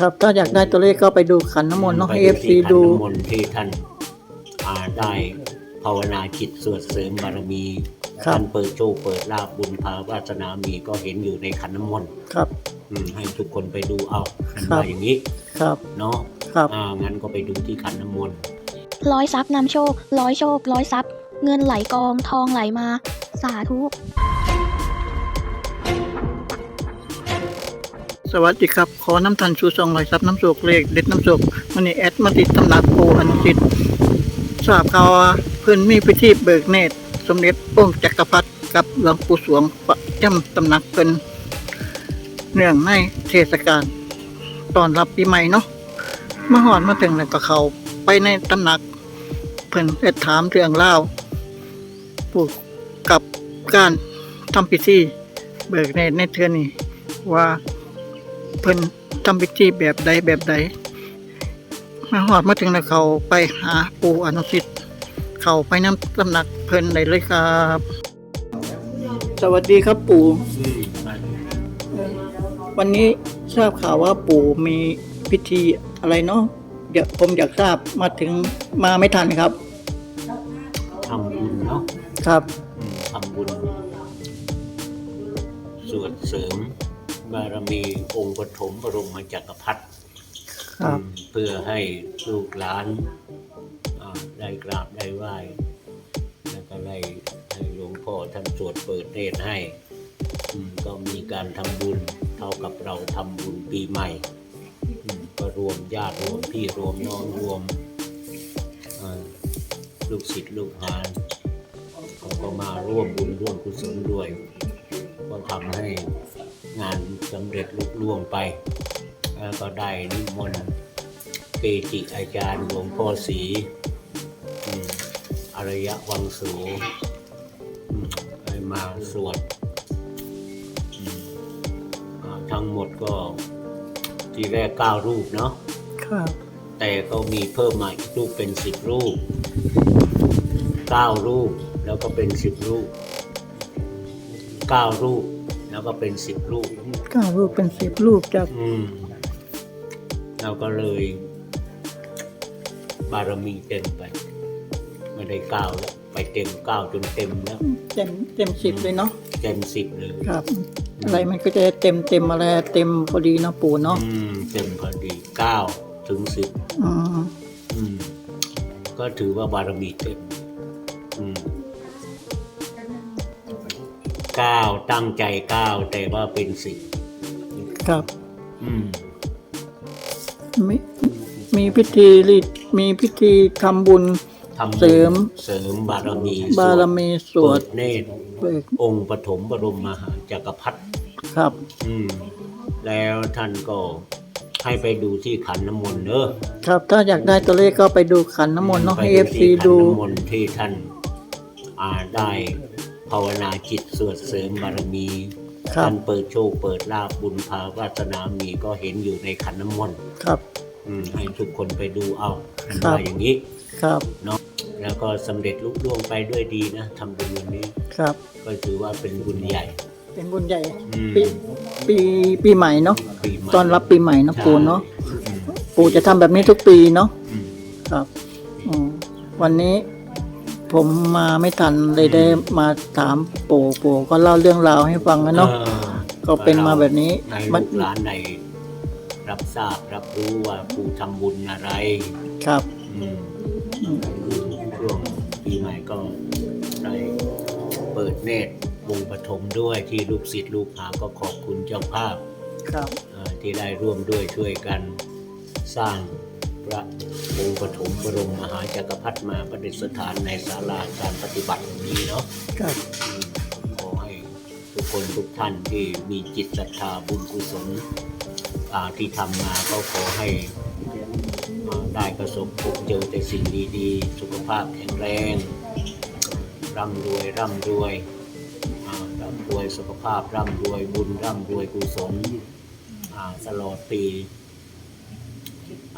ครับ ถ้าอยากได้ตัวเลขก็ไปดูขันน้ำมนต์เนาะให้ไปเอฟซีที่ขันดูน้ำมนต์ที่ท่านอ่าได้ภาวนาจิตสวดเสริมบารมีครับท่านเปิดโชคเปิดลาบบุญภาวาสนามีก็เห็นอยู่ในขันน้ำมนต์ครับอืมให้ทุกคนไปดูเอาท่านครับว่าอย่างนี้ครับเนาะครับอ่างั้นก็ไปดูที่ขันน้ำมนต์ร้อยทรัพย์นำโชคร้อยโชคร้อยทรัพย์ เงินไหลกองทองไหลมา สาธุ สวัสดีครับ ขอน้ำทันชูซองลอยซับน้ำโศกเลขเด็ดน้ำโศกมันนี่แอดมาติดตำหนักปูอนุสิตทราบข่าวว่าเพื่อนมีพิธีเบิกเนตร สมเด็จองค์จักรพรรดิกับหลวงปู่สวงประจำตำหนักเป็นเนื่องในเทศกาลตอนรับปีใหม่เนาะเมื่อหอนมาถึงแล้วก็เขาไปในตำหนัก เพิ่อนได้ถามเรื่องเล่าปูกับการทำพิธีเบิกเนตรในเทือนี้ว่า เพิ่นทำพิธีแบบใดแบบใด มาหอดมาถึงแล้วเขาไปหาปู่อนุสิต เขาไปน้ำตำหนักเพิ่นได้เลยครับ สวัสดีครับปู่อืมวันนี้ทราบข่าวว่าปู่มีพิธีอะไรเนาะเดี๋ยวผมอยากทราบมาถึงมาไม่ทันครับทำบุญเนาะครับอืมทำบุญสวดเสริม บารมีองค์ปฐมบรมจักรพรรดิครับอืมเพื่อให้ลูกหลานอ่าได้กราบได้ไหว้แล้วก็ได้ให้หลวงพ่อท่านสวดเปิดเนตรให้อืมก็มีการทำบุญเท่ากับเราทำบุญปีใหม่อืมก็รวมญาติรวมพี่รวมน้องรวมอ่าลูกศิษย์ลูกหาเขาก็มาร่วมบุญร่วมกุศลด้วย ก็ทำให้ งานสำเร็จลุล่วงไป แล้วก็ได้นิมนต์เกจิอาจารย์หลวงพ่อศรีอืมอารยะวังสูอืมให้มาสวดอืมอ่าทั้งหมดก็ทีแรกเก้ารูปเนาะครับแต่ก็มีเพิ่มมาอีกรูปเป็นสิบรูปเก้ารูปแล้วก็เป็นสิบรูปเก้ารูป แล้วก็เป็นสิบรูปเก้ารูปเป็นสิบรูปจากอืมเราก็เลย บารมีเต็มไป ไม่ได้เก้าแล้วไปเต็มเก้าจนเต็มแล้ว เต็มเต็มสิบเลยเนาะเต็มสิบเลยครับ อะไรมันก็จะเต็มเต็มอะไรเต็มพอดีเนาะปู่เนาะอืมเต็มพอดีเก้าถึงสิบอืมอืมก็ถือว่าบารมีเต็ม อืมเก้าตั้งใจเก้าแต่ว่าเป็นสิบครับอืมมีมีพิธีรีดมีพิธีทำบุญ ทำบุญเสริม เสริมบารมีบารมีสวเปิดดเนตรเบิกองค์ปฐมบรมมหาจักรพรรดิ ครับ อืม แล้วท่านก็ให้ไปดูที่ขันน้ำมนต์เนอะครับถ้าอยากได้ตัวเลขก็ไปดูขันน้ำมนต์เนาะไปให้เอฟซีที่ขันดูน้ำมนต์ที่ท่าน อ่าได้ ภาวนาจิตสวดเสริมบารมีครับ ท่านเปิดโชคเปิดลาบบุญภาวาสนามีก็เห็นอยู่ในขันน้ำมนต์ครับ อืมให้ทุกคนไปดูเอาท่านครับ ว่าอย่างนี้ครับเนาะแล้วก็สำเร็จลุล่วงไปด้วยดีนะทำบุญวันนี้ครับ ก็ถือว่าเป็นบุญใหญ่เป็นบุญใหญ่ อืมปีปีปีใหม่เนาะปีใหม่ ตอนรับปีใหม่เนาะใช่ปู่เนาะอืมปู่จะทำแบบนี้ทุกปีเนาะอืม ครับอืมวันนี้ ผมมาไม่ทันเลยได้มาถามปู่ปู่ก็เล่าเรื่องราวให้ฟังนะเนาะออก็เป็นมาแบบนี้ในมัลูกหลานในรับทราบรับรู้ว่าผู้ทำบุญอะไร ครับอืมอืมช่วงปีใหม่ก็ได้เปิดเนตรวงปฐมด้วยที่ลูกศิษย์ลูกหาก็ขอบคุณเจ้าภาพ ครับ เอ่อที่ได้ร่วมด้วยช่วยกันสร้าง พระองค์ปฐมบรมมหาจักรพรรดิมาประดิษฐานในศาลาการปฏิบัติอย่างนี้เนาะครับอืมขอให้ทุกคนทุกท่านที่มีจิตศรัทธาบุญกุศลอ่าที่ทำมาก็ขอให้อ่าได้ประสบพบเจอแต่สิ่งดีๆ สุขภาพแข็งแรง ร่ำรวยร่ำรวยอ่าร่ำรวยสุขภาพร่ำรวยบุญร่ำรวยกุศลอ่าตลอดปีอ่า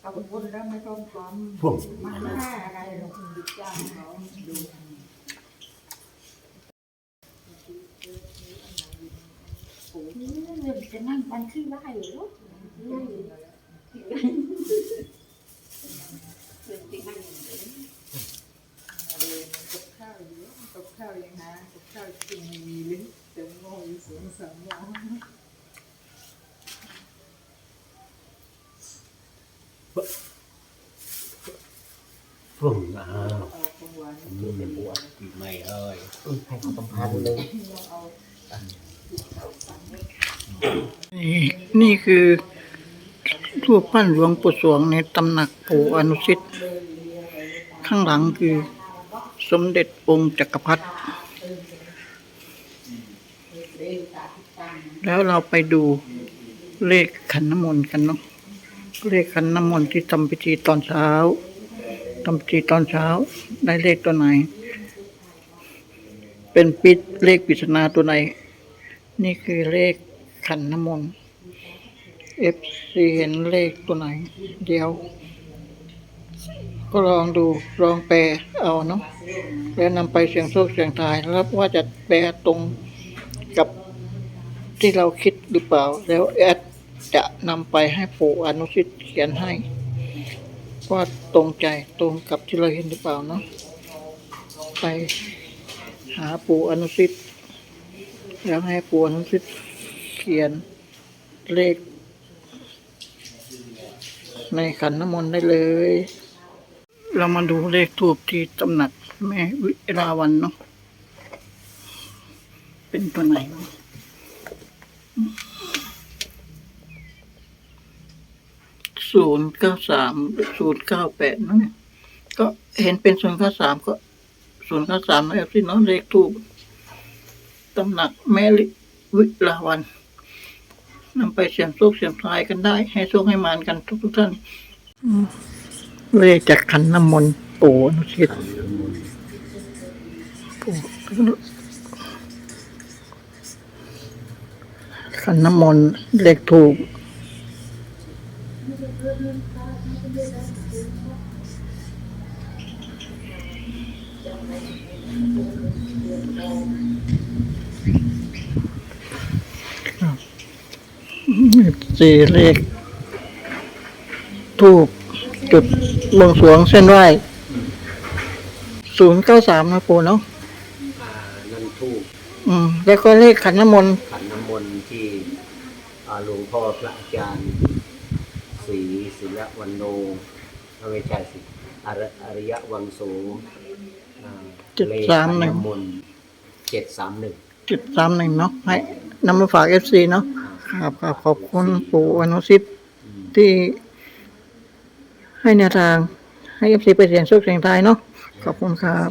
เอาบุญแล้วไม่ต้องทพวกำมาหน้าอะไรหรอกดิจ้างเขาดูโอ้ยจะนั่งมันขึ้นได้เหรอนั่งอยู่กับข้าวเยอะกับข้าวยังหากับข้าวกินไม่มีลิ้นแต่โง่อยู่สองสามวันพวกอ้าว เอาของหวานมือเป็นหัวไม่เอ้ยให้เขาต้องพันเลยนี่นี่คือรูปปั้นหลวงปู่สวงในตำหนักปู่อนุชิต ข้างหลังคือสมเด็จองค์จักรพรรดิแล้วเราไปดูเลขขันน้ำมนต์กันเนาะเลขขันน้ำมนต์ที่ทำพิธีตอนเช้า ทำพิธีตอนเช้า ได้เลขตัวไหน เป็นปิดเลขปริศนาตัวไหน นี่คือเลขขันน้ำมนต์ FC เห็นเลขตัวไหน เดี๋ยว ก็ลองดูลองแปลเอาเนาะแล้วนำไปเสียงโชคเสียงทายแล้วว่าจะแปลตรงกับที่เราคิดหรือเปล่า แล้วแอดจะนำไปให้ปู่อนุชิตเขียนให้ ว่าตรงใจตรงกับที่เราเห็นหรือเปล่าเนาะไปหาปู่อนุชิตแล้วให้ปู่อนุชิตเขียนเลข ในขันน้ำมนต์ได้เลย เรามาดูเลขทูบที่ตำหนักแม่วิราวันเนาะเป็นตัวไหนวะ ศูนย์เก้าสามศูนย์เก้าแปดนั่นเนี่ยก็เห็นเป็นศูนย์เก้าสามก็ศูนย์เก้าสามแล้วสิเนาะเลขทูบตำหนักแม่วิราวันนำไปเสียงโชคเสียงทายกันได้ ให้โชคให้มานกันทุกทุกท่านเลขจากขันน้ำมนต์ปู่อนุชิตปู่ขันน้ำมนต์เลขถูก สี่เลขทูบจุดบวงสรวงเส้นไหว้ศูนย์เก้าสามนะปูเนาะอ่านั่นทูบอืม แล้วก็เลขขันน้ำมนต์ขันน้ำมนต์ที่อ่าหลวงพ่อพระอาจารย์ศรี ศิลวันโนไม่ใช่สิอรอริยวังโสอ่าเลขขันน้ำมนต์เจ็ดสามหนึ่งจุดสามหนึ่งเนาะให้นำมาฝากเอฟซีเนาะครับครับขอบคุณปู่อนุชิตที่ให้แนวทางให้เอฟซีไปเสียงโชคเสียงทายเนาะขอบคุณครับ